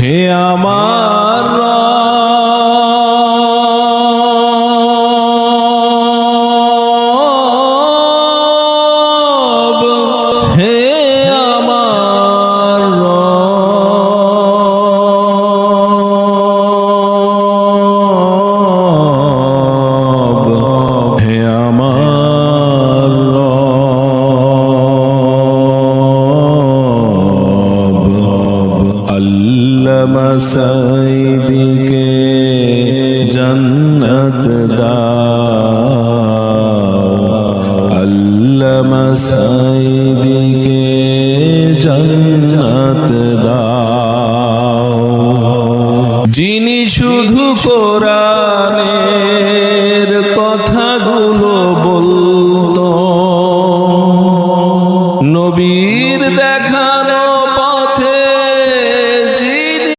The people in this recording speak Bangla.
হে আমার মসাইদিকে জন্নত দাও। জন্নত যিনি শুধু কোরআনের কথাগুলো বলতো নবীর দেখানো